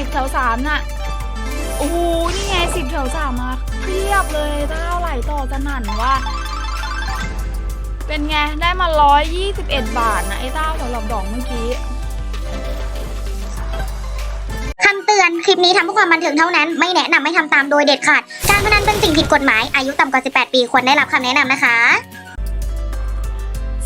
สิบแถวสามน่ะ โอ้โห นี่ไงสิบแถวสามมาเพียบเลยเต้าไหลต่อจะหนั่นว่า เป็นไง ได้มาร้อยยี่สิบเอ็ดบาทนะไอ้เต้าสำหรับดอกเมื่อกี้คำเตือนคลิปนี้ทำเพื่อความบันเทิงเท่านั้น ไม่แนะนำให้ทำตามโดยเด็ดขาด การพนันเป็นสิ่งผิดกฎหมาย อายุต่ำกว่า 18 ปีควรได้รับคำแนะนำนะคะ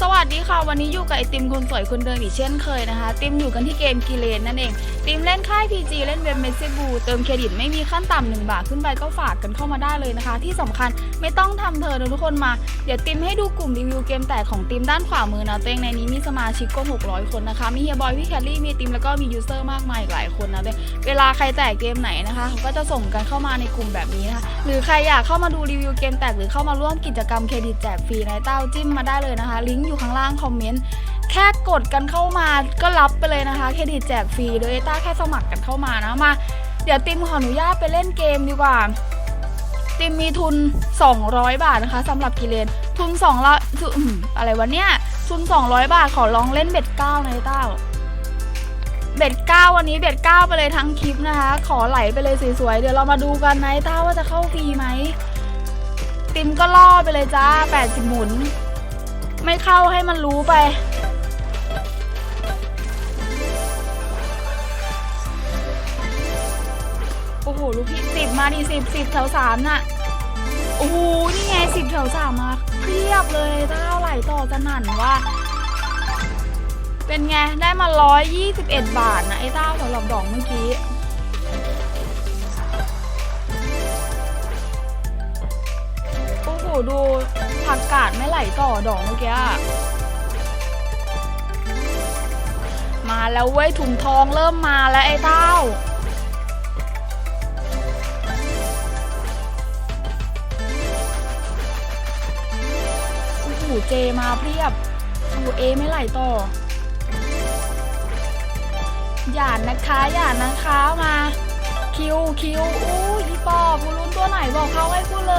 สวัสดีค่ะ วันนี้อยู่กับไอติมคนสวยคนเดิมอีกเช่นเคยนะคะติมอยู่กันที่เกมกิเลนนั่นเองติมเล่นค่าย PG เล่นเว็บเมสเซบูเติมเครดิตไม่มีขั้นต่ำหนึ่งบาทขึ้นไปก็ฝากกันเข้ามาได้เลยนะคะ ที่สำคัญ ไม่ต้องทำเธอนะทุกคนมา เดี๋ยวติมให้ดูกลุ่มรีวิวเกมแตกของติมด้านขวามือนะตัวเองในนี้มีสมาชิกก็600 คนนะคะ มีเฮียบอยพี่แคลรี่มีติมแล้วก็มียูเซอร์มากมายอีกหลายคนนะเวลาใครแตกเกมไหนนะคะเขาก็จะส่งกันเข้ามาในกลุ่มแบบนี้นะคะหรือใครอยากเข้ามาดูรีวิวเกมแตกหรือเข้ามาร่วมกิจกรรมเครดิตแจกฟรีในเต้าจิ้มมาได้เลยนะคะ ลิงก์อยู่ข้างล่างคอมเมนต์แค่กดกันเข้ามาก็รับไปเลยนะคะเครดิตแจกฟรีโดยต้าแค่สมัครกันเข้ามานะมา เดี๋ยวติมขออนุญาตไปเล่นเกมดีกว่า ติมมีทุน 200 บาทนะคะสำหรับกิเลน ทุน2ละทุนอืมอะไรวะเนี่ย ทุน 200 บาทขอลองเล่นเบ็ด9ในเต้า เบ็ด9วันนี้เบ็ด9ไปเลยทั้งคลิปนะคะ ขอไหลไปเลยสวยๆ เดี๋ยวเรามาดูกันในเต้าว่าจะเข้าฟรีไหม ติมก็ล่อไปเลยจ้า 80 หมุน ไม่เข้าให้มันรู้ไป มาดิสิบสิบแถวสามน่ะ โอ้โหนี่ไงสิบแถวสามมาเพียบเลยเต้าไหลต่อจะหนั่นว่า เป็นไง ได้มาร้อยยี่สิบเอ็ดบาทนะไอ้เต้าสำหรับดอกเมื่อกี้โอ้โหดูผักกาดไม่ไหลต่อดอกเมื่อกี้มาแล้วเว้ยถุงทองเริ่มมาแล้วไอ้เต้า เจมาเพียบโอ้โหเอไม่ไหลต่อ อย่านะคะอย่านะคะมา คิวคิวอู้อีปอบกูลุ้นตัวไหนบอกเขาให้กูเล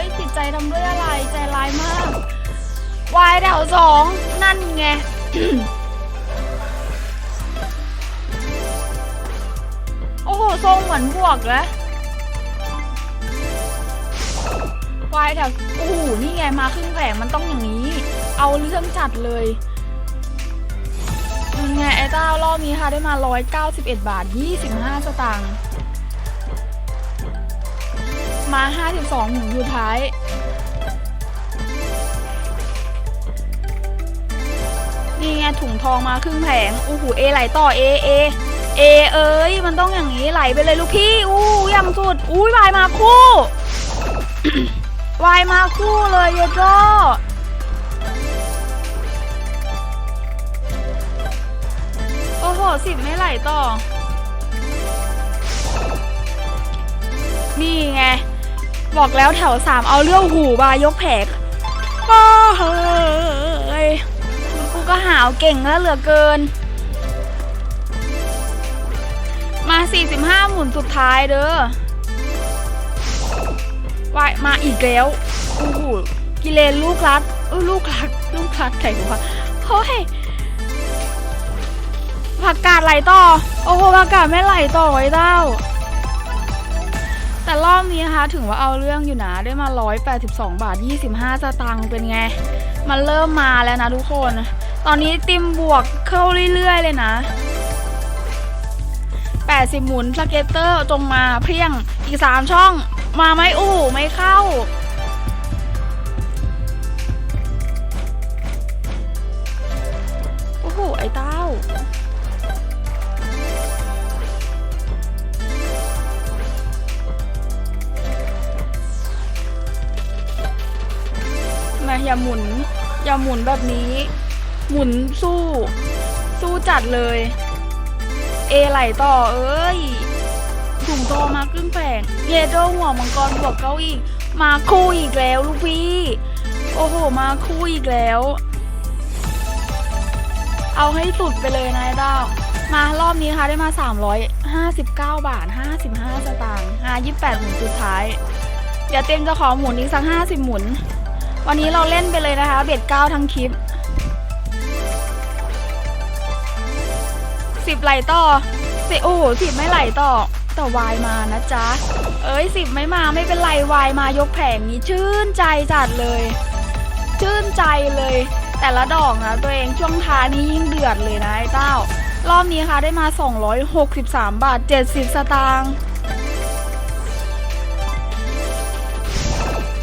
ย จิตใจทำด้วยอะไรใจร้ายมากวายแถวสองนั่นไงโอ้โหทรงเหมือนบวกแล้วายแถวโอ้โหนี่ไงมาครึ่งแผงมันต้องอย่างนี้ เอาเรื่องจัดเลยยังไงไอ้เต้ารอบนี้ค่ะได้มา 191 บาท 25 สตางค์มา 52หมุนสุดท้ายนี่ไงถุงทองมาครึ่งแผงโอ้โหเอไหลต่อเอเอเอเอ้ยมันต้องอย่างนี้ไหลไปเลยลูกพี่อู้ยังสุดอุ้ยวายมาคู่ วายมาคู่เลยเยโดโอ้โห สิบไม่ไหลต่อ นี่ไง บอกแล้วแถวสามเอาเรื่องหูบายกแผกโอ้เฮ้ยกูก็หาวเก่งแล้วเหลือเกิน มา 45 หมุนสุดท้ายเด้อ วายมาอีกแล้วโอ้โหกิเลนลูกรัดเออลูกรัดลูกรัดใครวะเฮ้ยผักกาดไหลต่อ โอ้โหผักกาดไม่ไหลต่อไว้เต้า แต่รอบนี้นะคะถึงว่าเอาเรื่องอยู่นะได้มา 182 บาท 25สตางค์เป็นไง มันเริ่มมาแล้วนะทุกคน ตอนนี้ติมบวกเข้าเรื่อย ๆ เลยนะ 80 หมุนสเก็ตเตอร์ตรงมาเพียงอีก 3 ช่อง มาไหมอู้ไม่เข้า โอ้โห ไอ้เต้ามาอย่าหมุน อย่าหมุนแบบนี้ หมุนสู้ สู้จัดเลย เอไหลต่อเอ้ย ถุงโตมาครึ่งแผงเยโดหัวมังกรบวกเก้าอีก มาคู่อีกแล้วลูกพี่ โอ้โห มาคู่อีกแล้ว เอาให้สุดไปเลยนายดาวมารอบนี้ค่ะได้มา 359 บาท 55 สตางค์528 หมุนสุดท้าย เดี๋ยวเต็มจะขอหมุนอีกสัก 50 หมุน วันนี้เราเล่นไปเลยนะคะ เบ็ดเก้าทั้งคลิป 10 ไหลต่อสิโอ้โหสิบไม่ไหลต่อ แต่วายมานะจ๊ะ เอ้ยสิบไม่มาไม่เป็นไรวายมายกแผงนี้ชื่นใจจัดเลย ชื่นใจเลย แต่ละดอกนะตัวเองช่วงท้ายนี้ยิ่งเดือดเลยนะไอ้เต้ารอบนี้ค่ะได้มา 263 บาท 70 สตางค์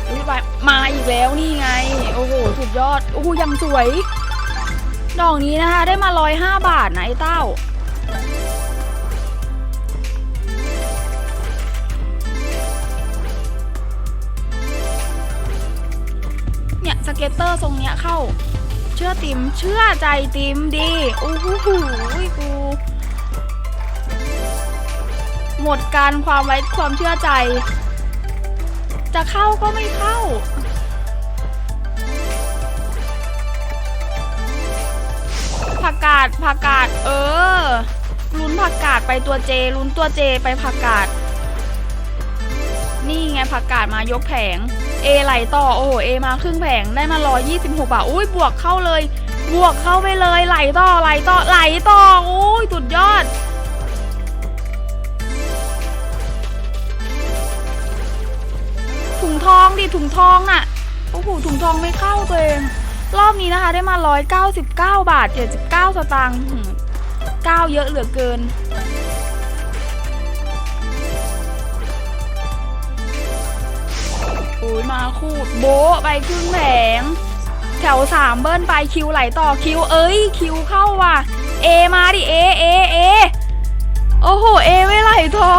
อุ๊ยวายมาอีกแล้วนี่ไง โอ้โห สุดยอด โอ้โหยังสวย ดอกนี้นะคะ ได้มา 105 บาทนะไอ้เต้า ก็ตเตอร์ทรงเนี้ยเข้า เชื่อติมเชื่อใจติมดีโอ้โหกูหมดการความไว้ความเชื่อใจ จะเข้าก็ไม่เข้า ผักกาดผักกาดเออ ลุ้นผักกาดไปตัวเจ ลุ้นตัวเจไปผักกาด นี่ไงผักกาดมายกแผง เอไหลต่อโอ้โหเอมาครึ่งแผงได้มา126บาทอุ้ยบวกเข้าเลย บวกเข้าไปเลยไหลต่อไหลต่อไหลต่ออุ้ยสุดยอดถุงทองดิถุงทองน่ะโอ้โหถุงทองไม่เข้าตัวเองรอบนี้นะคะได้มา 199 บาท 79 สตางค์ก้าวเยอะเหลือเกิน อ้ยมาคูดโบะไปครึ่งแผง แถวสามเบิ้ลไปคิวไหลต่อคิวเอ้ยคิวเข้าว่ะ เอมาดิเอเอเอโอ้โหเอไม่ไหลต่อ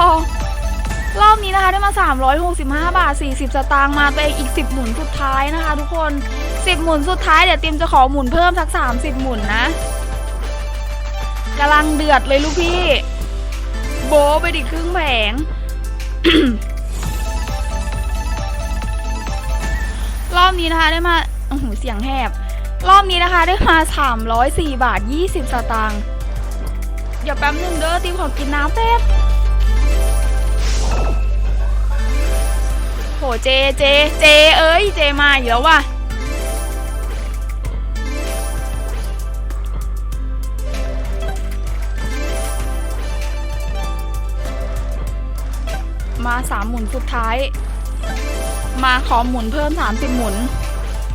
รอบนี้นะคะได้มา 365 บาท 40 สตางค์มาตัวเองอีก 10 หมุนสุดท้ายนะคะ ทุกคน 10 หมุนสุดท้ายเดี๋ยวติมจะขอหมุนเพิ่มสัก 30 หมุนนะกำลังเดือดเลยลูกพี่ โบไปดิครึ่งแผง รอบนี้นะคะได้มาโอ้โหเสียงแหบ รอบนี้นะคะได้มา 304 บาท 20 สตางค์เดี๋ยวแป๊บนึงเด้อติมขอกินน้ำแป๊บโหเจเจเจเอ้ยเจมาอีกแล้วว่ะมาสามหมุนสุดท้าย มาขอหมุนเพิ่ม 30 หมุน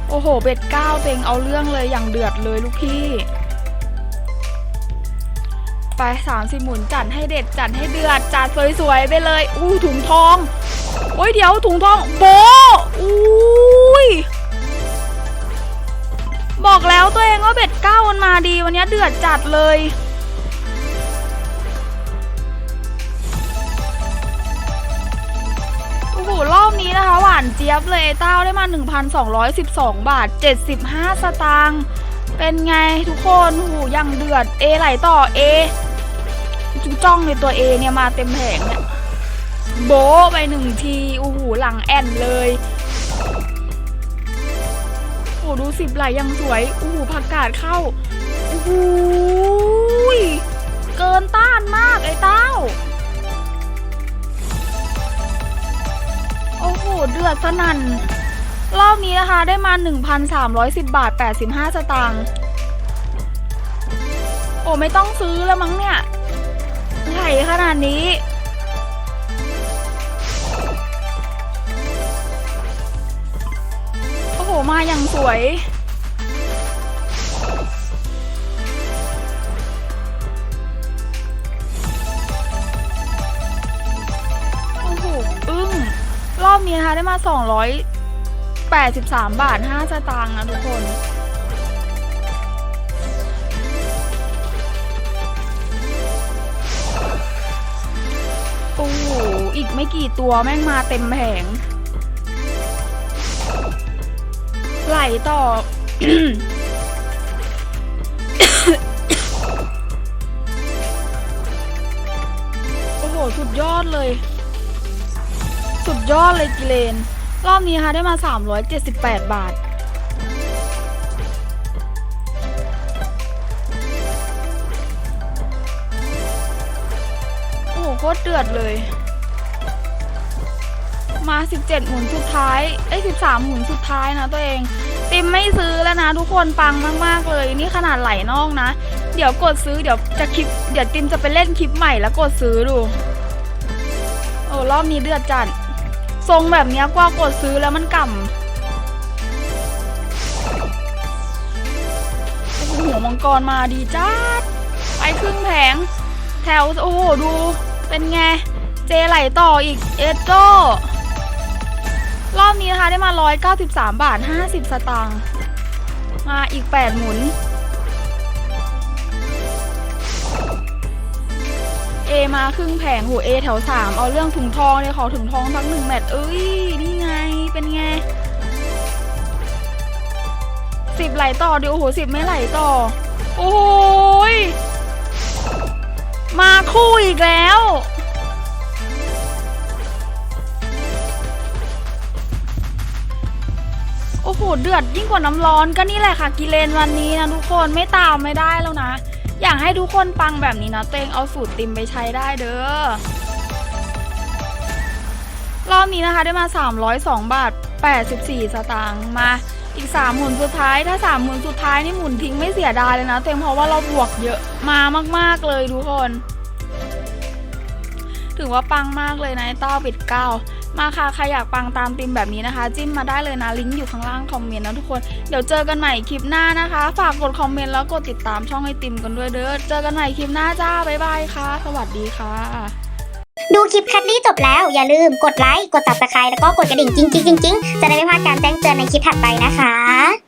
โอ้โห เบ็ดเก้าเต็งเอาเรื่องเลยอย่างเดือดเลยลูกพี่ ไป 30 หมุนจัดให้เด็ดจัดให้เดือดจัดสวยๆไปเลย อู้ถุงทอง โอ้ยเดี๋ยวถุงทองโบอุ้ยบอกแล้วตัวเองว่าเบ็ดเก้ามันมาดีวันนี้เดือดจัดเลย เจี๊ยบเลยเต้าได้มา 1,212 บาท 75 สตางค์เป็นไงทุกคนโอ้โหยังเดือดเอไหลต่อเอจุจ้องในตัวเอเนี่ยมาเต็มแผงเนี่ยโบไปหนึ่งทีโอ้โหหลังแอนเลยโอ้หดูสิบไหลยังสวยโอ้โหผักกาดเข้าโอ้โหยเกินต้านมากไอ้เต้า หเดือดสนั่น รอบนี้นะคะได้มา 1,310 บาท 85 สตางค์โอ้ไม่ต้องซื้อแล้วมั้งเนี่ยใหญ่ขนาดนี้ โอ้โห มาอย่างสวย นี้นะคะได้มา 283 บาท 5 สตางค์นะทุกคน โอ้โห อีกไม่กี่ตัวแม่งมาเต็มแผง ไหลต่อ โอ้โห สุดยอดเลย สุดยอดเลยกิเลน รอบนี้นะคะได้มา 378 บาท โอ้โหโคตรเดือดเลย มา 17 หมุนสุดท้ายเอ้ย13 หมุนสุดท้ายนะตัวเอง ติมไม่ซื้อแล้วนะทุกคนปังมากๆเลย นี่ขนาดไหลนอกนะ เดี๋ยวกดซื้อเดี๋ยวจะคลิป เดี๋ยวติมจะไปเล่นคลิปใหม่แล้วกดซื้อดูโอ้รอบนี้เดือดจัด ทรงแบบนี้กว่ากดซื้อแล้วมันก่ำโอ้โหหัวมังกรมาดีจ้าไปครึ่งแผง แถวโอ้โหดูเป็นไง เจไหลต่ออีกเอสโก้รอบนี้นะคะได้มา 193 บาท 50 สตางค์มาอีก 8 หมุน เอมาครึ่งแผงหูเอแถวสามเอาเรื่องถุงทองเลยขอถุงทองสักหนึ่งแมตช์เอ้ย นี่ไงเป็นไงสิบไหลต่อเดี๋ยวโอ้โหสิบไม่ไหลต่อ โอ้ยมาคู่อีกแล้ว โอ้โห เดือดยิ่งกว่าน้ำร้อนก็นี่แหละค่ะ กิเลนวันนี้นะทุกคนไม่ตามไม่ได้แล้วนะ อยากให้ทุกคนปังแบบนี้นะตัวเองเอาสูตรติมไปใช้ได้เด้อรอบนี้นะคะได้มา 302 บาท 84 สตางค์มาอีก3หมุนสุดท้ายถ้า3หมุนสุดท้ายนี่หมุนทิ้งไม่เสียดายเลยนะตัวเองเพราะว่าเราบวกเยอะมามากๆเลยทุกคน ถือว่าปังมากเลยนะเต้าปิดเก้า มาค่ะใครอยากปังตามติมแบบนี้นะคะ จิ้มมาได้เลยนะลิงก์อยู่ข้างล่างคอมเมนต์นะทุกคนเดี๋ยวเจอกันใหม่คลิปหน้านะคะ ฝากกดคอมเมนต์แล้วกดติดตามช่องไอติมกันด้วยเด้อเจอกันใหม่คลิปหน้าจ้าบ๊ายบายค่ะ สวัสดีค่ะ ดูคลิปแคทลี่จบแล้วอย่าลืมกดไลค์กดติดตามแล้วก็กดกระดิ่งจริงๆๆๆจะได้ไม่พลาดการแจ้งเตือนในคลิปถัดไปนะคะ